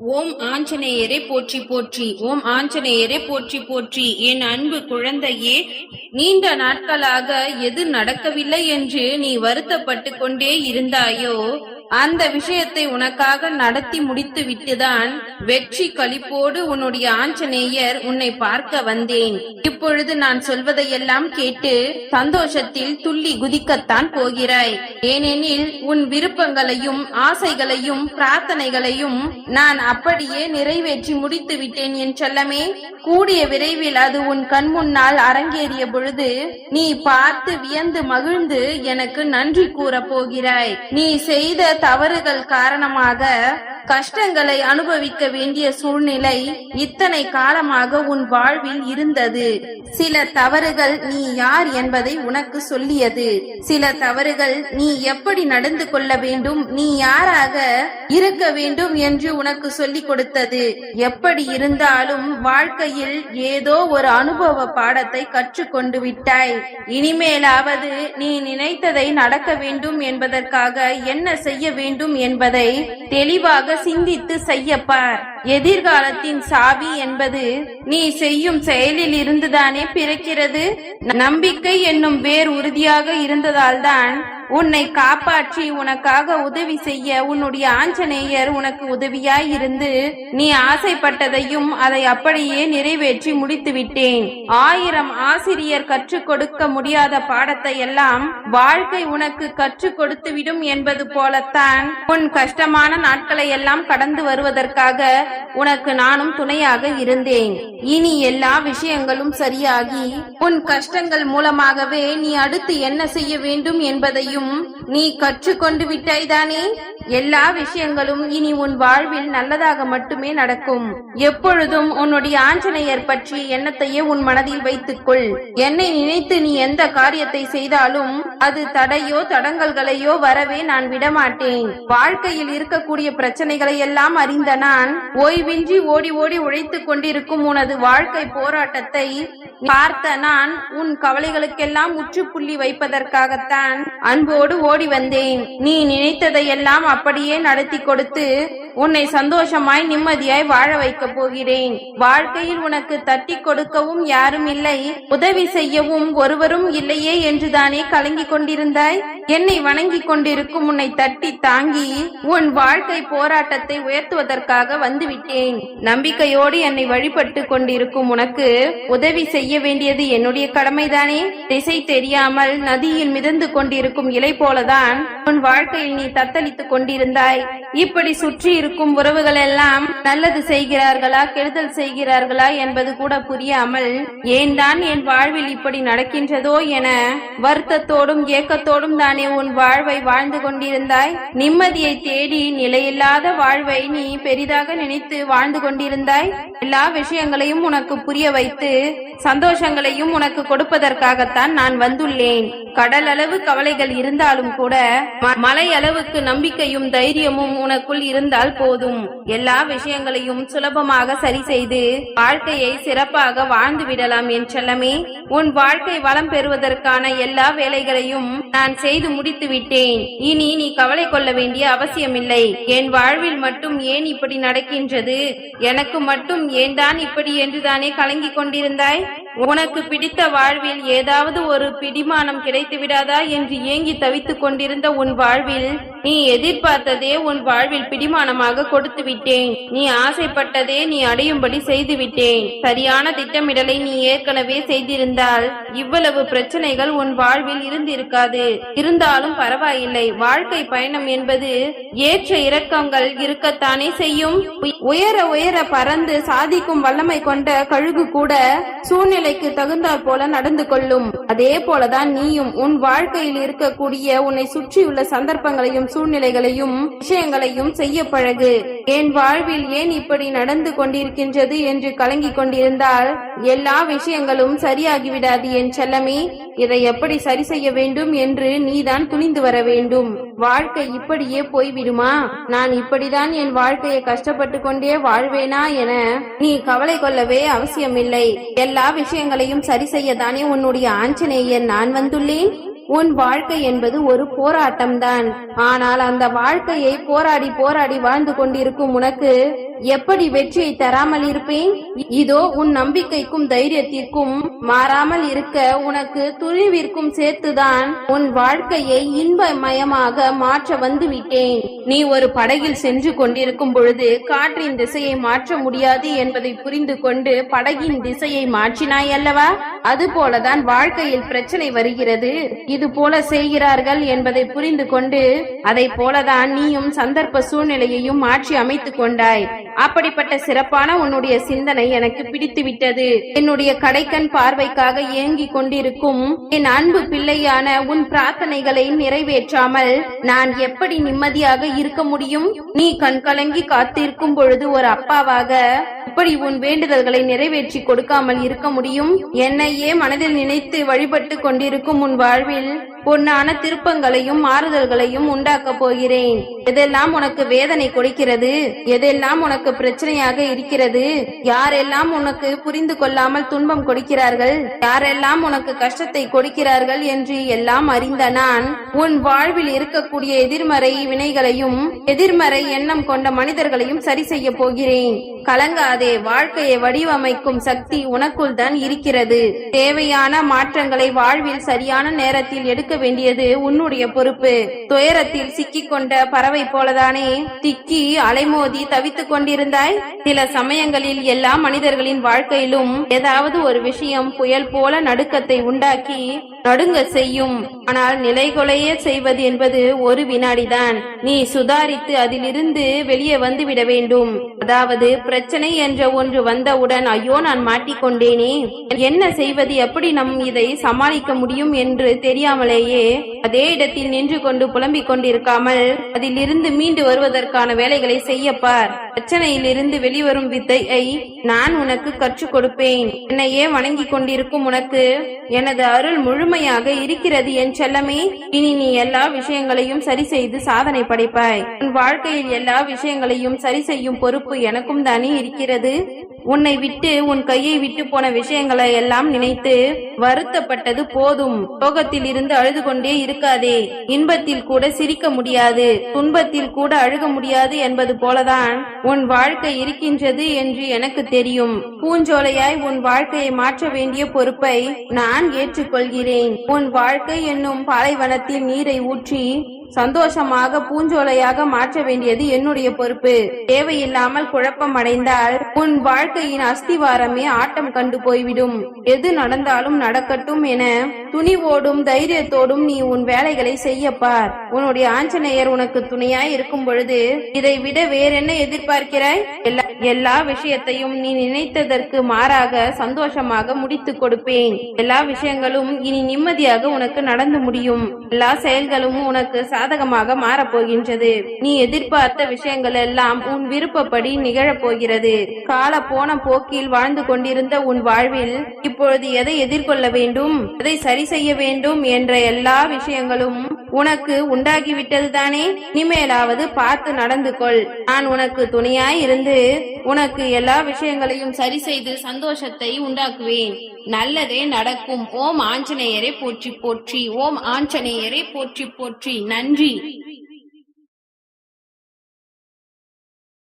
ஓம் ஆஞ்சநேயரே போற்றி போற்றி. ஓம் ஆஞ்சநேயரே போற்றி போற்றி. என் அன்பு குழந்தையே நீண்ட நாட்களாக எது நடக்கவில்லை என்று நீ வருத்தப்பட்டு கொண்டே இருந்தாயோ அந்த விஷயத்தை உனக்காக நடத்தி முடித்து விட்டுதான் வெற்றி கழிப்போடு உன்னுடைய ஆஞ்சநேயர் உன்னை பார்க்க வந்தேன். இப்பொழுது நான் சொல்வதையெல்லாம் கேட்டு சந்தோஷத்தில் துள்ளி குதிக்கத்தான் போகிறாய். ஏனெனில் உன் விருப்பங்களையும் ஆசைகளையும் பிரார்த்தனைகளையும் நான் அப்படியே நிறைவேற்றி முடித்து விட்டேன் என் செல்லமே. கூடிய விரைவில் அது உன் கண் முன்னால் அரங்கேறிய பொழுது நீ பார்த்து வியந்து மகிழ்ந்து எனக்கு நன்றி கூற போகிறாய். நீ செய்த தவறுகள் காரணமாக கஷ்டங்களை அனுபவிக்க வேண்டிய சூழ்நிலை இத்தனை காலமாக உன் வாழ்வில் இருந்தது. சில தவறுகள் நீ யார் என்பதை உனக்கு சொல்லியது. சில தவறுகள் நீ எப்படி நடந்து கொள்ள வேண்டும் நீ யாராக இருக்க வேண்டும் என்று உனக்கு சொல்லிக் கொடுத்தது. எப்படி இருந்தாலும் வாழ்க்கையில் ஏதோ ஒரு அனுபவ பாடத்தை கற்றுக்கொண்டு விட்டாய். இனிமேலாவது நீ நினைத்ததை நடக்க வேண்டும் என்பதற்காக என்ன செய்ய வேண்டும் என்பதை தெளிவாக சிந்தித்து செய்யப்பார். எதிர்காலத்தின் சாவி என்பது நீ செய்யும் செயலில் இருந்துதானே பிறக்கிறது? நம்பிக்கை என்னும் வேர் உறுதியாக இருந்ததால்தான் உன்னை காப்பாற்றி உனக்காக உதவி செய்ய உன்னுடைய ஆஞ்சநேயர் உனக்கு உதவியாய் இருந்து நீ ஆசைப்பட்டதையும் அதை அப்படியே நிறைவேற்றி முடித்து விட்டேன். ஆயிரம் ஆசிரியர் கற்றுக் கொடுக்க முடியாத பாடத்தை எல்லாம் வாழ்க்கை உனக்கு கற்றுக் கொடுத்து விடும் என்பது போலத்தான் உன் கஷ்டமான நாட்களை எல்லாம் கடந்து வருவதற்காக உனக்கு நானும் துணையாக இருந்தேன். இனி எல்லா விஷயங்களும் சரியாகி உன் கஷ்டங்கள் மூலமாகவே நீ அடுத்து என்ன செய்ய வேண்டும் என்பதையும் அனைத்தையும் நீ கற்றுக்கொண்டு விட்டாய்தானே? எல்லா விஷயங்களும் இனி உன் வாழ்வில் நல்லதாக மட்டுமே நடக்கும். எப்பொழுதும் உன்னுடைய ஆஞ்சநேயர் பற்றி எண்ணத்தையே உன் மனதில் வைத்துக்கொள். என்னை நினைத்து நீ எந்த காரியத்தை செய்தாலும் அது தடையோ தடங்கல்களையோ வரவே நான் விடமாட்டேன். வாழ்க்கையில் இருக்கக்கூடிய பிரச்சனைகளை எல்லாம் அறிந்த நான் ஓய்வின்றி ஓடி ஓடி உழைத்துக் கொண்டிருக்கும் உனது வாழ்க்கை போராட்டத்தை பார்த்த நான் உன் கவலைகளுக்கெல்லாம் முற்றுப்புள்ளி வைப்பதற்காகத்தான் அன்போடு ஓடி வந்தேன். நீ நினைத்ததையெல்லாம் அப்படியே நடத்தி கொடுத்து உன்னை சந்தோஷமாய் நிம்மதியாய் வாழ வைக்கப் போகிறேன். வாழ்க்கையில் உனக்கு தட்டி கொடுக்கவும் யாரும் இல்லை. உதவி செய்யவும் ஒருவரும் இல்லையே என்றுதானே கலங்கிக் கொண்டிருந்தாய்? என்னை வணங்கிக் கொண்டிருக்கும் உன்னை தட்டி தாங்கி உன் வாழ்க்கை போராட்டத்தை உயர்த்துவதற்காக வந்துவிட்டேன். நம்பிக்கையோடு என்னை வழிபட்டு கொண்டிருக்கும் உனக்கு உதவி செய்ய வேண்டியது என்னுடைய கடமைதானே? திசை தெரியாமல் நதியில் மிதந்து கொண்டிருக்கும் இலை போலதான் உன் வாழ்க்கையில் நீ தத்தளித்துக் கொண்டிருந்தாய். இப்படி சுற்றி இருக்கும் உறவுகள் எல்லாம் நல்லது செய்கிறார்களா கெடுதல் செய்கிறார்களா என்பது கூட புரியாமல் ஏன் தான் என் வாழ்வில் இப்படி நடக்கின்றதோ என வருத்தத்தோடும் ஏக்கத்தோடும் தானே உன் வாழ்வை வாழ்ந்து கொண்டிருந்தாய். நிம்மதியை தேடி நிலையில்லாத வாழ்வை நீ பெரிதாக நினைத்து வாழ்ந்து கொண்டிருந்தாய். எல்லா விஷயங்களையும் உனக்கு புரிய வைத்து சந்தோஷங்களையும் உனக்கு கொடுப்பதற்காகத்தான் நான் வந்துள்ளேன். கடல் அளவு கவலைகள் இருந்தாலும் கூட மலை அளவுக்கு நம்பிக்கையும் தைரியமும் உனக்குள் இருந்தால் போதும். எல்லா விஷயங்களையும் சுலபமாக சரி செய்து வாழ்க்கையை சிறப்பாக வாழ்ந்து விடலாம் என் செல்லமே. உன் வாழ்க்கை வளம் பெறுவதற்கான எல்லா வேலைகளையும் நான் செய்து முடித்து விட்டேன். இனி நீ கவலை கொள்ள வேண்டிய அவசியமில்லை. என் வாழ்வில் மட்டும் ஏன் இப்படி நடக்கின்றது? எனக்கு மட்டும் ஏன் தான் இப்படி என்றுதானே கலங்கிக் கொண்டிருந்தாய்? உனக்கு பிடித்த வாழ்வில் ஏதாவது ஒரு பிடிமானம் கிடைத்து விடாதா என்று ஏங்கி தவித்துக் கொண்டிருந்த உன் வாழ்வில்? நீ எதிர்பார்த்ததே உன் வாழ்வில் பிடிமானமாக கொடுத்து விட்டேன் நீ ஆசைப்பட்டதே நீ அடையும்படி செய்து விட்டேன் சரியான திட்டமிடலை நீ ஏற்கனவே செய்திருந்தால் இவ்வளவு பிரச்சனைகள் உன் வாழ்வில் இருந்திருக்காது. இருந்தாலும் பரவாயில்லை. வாழ்க்கை பயணம் என்பது ஏற்ற இறக்கங்கள் இருக்கத்தானே செய்யும். உயர உயர பறந்து சாதிக்கும் வல்லமை கொண்ட கழுகு கூட சூழ்நிலைக்கு தகுந்தாற் போல நடந்து கொள்ளும். அதே போலதான் நீயும் உன் வாழ்க்கையில் இருக்கக்கூடிய உன்னை சுற்றியுள்ள சந்தர்ப்பங்களையும் சூழ்நிலைகளையும் விஷயங்களையும் செய்ய பழகு. என் வாழ்வில் ஏன் இப்படி நடந்து கொண்டிருக்கின்றது என்று கலங்கிக் கொண்டிருந்தால் எல்லா விஷயங்களும் சரியாகிவிடாது என் செல்லமே. இதை எப்படி சரி செய்ய வேண்டும் என்று நீதான் துணிந்து வர வேண்டும். வாழ்க்கை இப்படியே போய்விடுமா? நான் இப்படிதான் என் வாழ்க்கையை கஷ்டப்பட்டு கொண்டே வாழ்வேனா என நீ கவலை கொள்ளவே அவசியமில்லை. எல்லா விஷயங்களையும் சரி செய்யத்தானே உன்னுடைய ஆஞ்சநேயன் நான் வந்துள்ளேன்? உன் வாழ்க்கை என்பது ஒரு போராட்டம்தான். ஆனால் அந்த வாழ்க்கையை போராடி போராடி வாழ்ந்து கொண்டிருக்கும் உனக்கு எப்படி வெற்றியை தராமல் இருப்பேன்? இதோ உன் நம்பிக்கைக்கும் தைரியத்திற்கும் மாறாமல் இருக்க உனக்கு துணிவிற்கும் சேர்த்துதான் உன் வாழ்க்கையை இன்பமயமாக மாற்ற வந்து விட்டேன் நீ ஒரு படகில் சென்று கொண்டிருக்கும் பொழுது காற்றின் திசையை மாற்ற முடியாது என்பதை புரிந்து கொண்டு படகின் திசையை மாற்றினாய் அல்லவா? அதுபோலதான் வாழ்க்கையில் பிரச்சனை வருகிறது. இது போல செய்கிறார்கள் என்பதை புரிந்து கொண்டு அதை போலதான் நீயும் சந்தர்ப்ப சூழ்நிலையையும் மாற்றி அமைத்துக் கொண்டாய். அப்படிப்பட்ட சிறப்பான உன்னுடைய சிந்தனை எனக்கு பிடித்து விட்டது என்னுடைய கடைக்கண் பார்வைக்காக ஏங்கிக் கொண்டிருக்கும் என் அன்பு பிள்ளையான உன் பிரார்த்தனைகளை நிறைவேற்றாமல் நான் எப்படி நிம்மதியாக இருக்க முடியும்? நீ கண்கலங்கி காத்திருக்கும் பொழுது ஒரு அப்பாவாக எப்படி உன் வேண்டுதல்களை நிறைவேற்றி கொடுக்காமல் இருக்க முடியும்? என்னையே மனதில் நினைத்து வழிபட்டு கொண்டிருக்கும் உன் வாழ்வில் பொன்னான திருப்பங்களையும் மாறுதல்களையும் உண்டாக்க போகிறேன். எதெல்லாம் உனக்கு வேதனை கொடுக்கிறது? எதெல்லாம் உனக்கு பிரச்சனையாக இருக்கிறது? யாரெல்லாம் உனக்கு புரிந்து கொள்ளாமல் துன்பம் கொடுக்கிறார்கள்? யாரெல்லாம் உனக்கு கஷ்டத்தை கொடுக்கிறார்கள் என்று எல்லாம் அறிந்த நான் உன் வாழ்வில் இருக்கக்கூடிய எதிர்மறை வினைகளையும் எதிர்மறை எண்ணம் கொண்ட மனிதர்களையும் சரி செய்ய போகிறேன். கலங்காதே வாழ்க்கையை வடிவமைக்கும் சக்தி உனக்குள் தான் இருக்கிறது. தேவையான மாற்றங்களை வாழ்வில் சரியான நேரத்தில் எடுக்க வேண்டியது உன்னுடைய பொறுப்பு. துயரத்தில் சிக்கிக் கொண்ட பறவை போலதானே? திக்கி அலைமோதி தவித்துக் கொண்டிருந்தாய்? சில சமயங்களில் எல்லா மனிதர்களின் வாழ்க்கையிலும் ஏதாவது ஒரு விஷயம் புயல் போல நடுக்கத்தை உண்டாக்கி நடுங்க செய்யும். ஆனால் நிலைகொலைய செய்வது என்பது ஒரு வினாடிதான். நீ சுதாரித்து அதிலிருந்து வெளியே வந்துவிட வேண்டும். அதாவது பிரச்சனை என்ற ஒன்று வந்தவுடன் ஐயோ நான் மாட்டிக்கொண்டேனே. என்ன செய்வது? எப்படி நம் இதை சமாளிக்க முடியும்? என்று தெரியாமலேயே அதே இடத்தில் நின்று கொண்டு புலம்பிக் கொண்டிருக்காமல் அதிலிருந்து மீண்டு வருவதற்கான வேலைகளை செய்யப்பார். பிரச்சனையிலிருந்து வெளிவரும் வித்தையை நான் உனக்கு கற்றுக் கொடுப்பேன். என்னையே வணங்கிக் கொண்டிருக்கும் உனக்கு எனது அருள் முழுமையாக இருக்கிறது என் செல்லமே. இனி நீ எல்லா விஷயங்களையும் சரி செய்து சாதனை படைப்பாய். உன் வாழ்க்கையில் எல்லா விஷயங்களையும் சரி செய்யும் பொறுப்பு எனக்கும் தானே இருக்கிறது? உன்னை விட்டு உன் கையை விட்டு போன விஷயங்களை எல்லாம் நினைத்து வருத்தப்பட்டது போதும். சோகத்தில் இருந்து அழுது கொண்டே இருக்காதே. இன்பத்தில் கூட சிரிக்க முடியாது. துன்பத்தில் கூட அழுக முடியாது என்பது போலதான் உன் வாழ்க்கை இருக்கின்றது என்று எனக்கு தெரியும். பூஞ்சோலையாய் உன் வாழ்க்கையை மாற்ற வேண்டிய பொறுப்பை நான் ஏற்றுக்கொள்கிறேன். உன் வாழ்க்கை என்னும் பாலைவனத்தில் நீரை ஊற்றி சந்தோஷமாக பூஞ்சோலையாக மாற்ற வேண்டியது என்னுடைய பொறுப்பு. தேவையில்லாமல் குழப்பம் அடைந்தால் உன் வாழ்க்கையின் அஸ்திவாரமே ஆட்டம் கண்டு போய்விடும். எது நடந்தாலும் நடக்கட்டும் என துணிவோடும் தைரியத்தோடும் நீ உன் வேலைகளை செய்யப்பார். உன்னுடைய ஆஞ்சநேயர் உனக்கு துணையாய் இருக்கும் பொழுது இதை விட வேறென்ன எதிர்பார்க்கிறாய்? எல்லா எல்லா விஷயத்தையும் நீ நினைத்ததற்கு மாறாக சந்தோஷமாக முடித்து கொடுப்பேன். எல்லா விஷயங்களும் இனி நிம்மதியாக உனக்கு நடந்து முடியும். எல்லா செயல்களும் உனக்கு சாதகமாக மாறப்போகின்றது. நீ எதிர்பார்த்த விஷயங்கள் எல்லாம் உன் விருப்பப்படி நிகழப் போகிறது கால போன போக்கில் வாழ்ந்து கொண்டிருந்த உன் வாழ்வில் இப்பொழுது எதை எதிர்கொள்ள வேண்டும்? எதை சரி செய்ய வேண்டும்? என்ற எல்லா விஷயங்களும் உனக்கு உண்டாகிவிட்டது தானே இனிமேலாவது பார்த்து நடந்து கொள் நான் உனக்கு துணையாய் இருந்து உனக்கு எல்லா விஷயங்களையும் சரி செய்து சந்தோஷத்தை உண்டாக்குவேன். நல்லதே நடக்கும். ஓம் ஆஞ்சநேயரை போற்றி போற்றி. ஓம் ஆஞ்சநேயரை போற்றி போற்றி. நன்றி.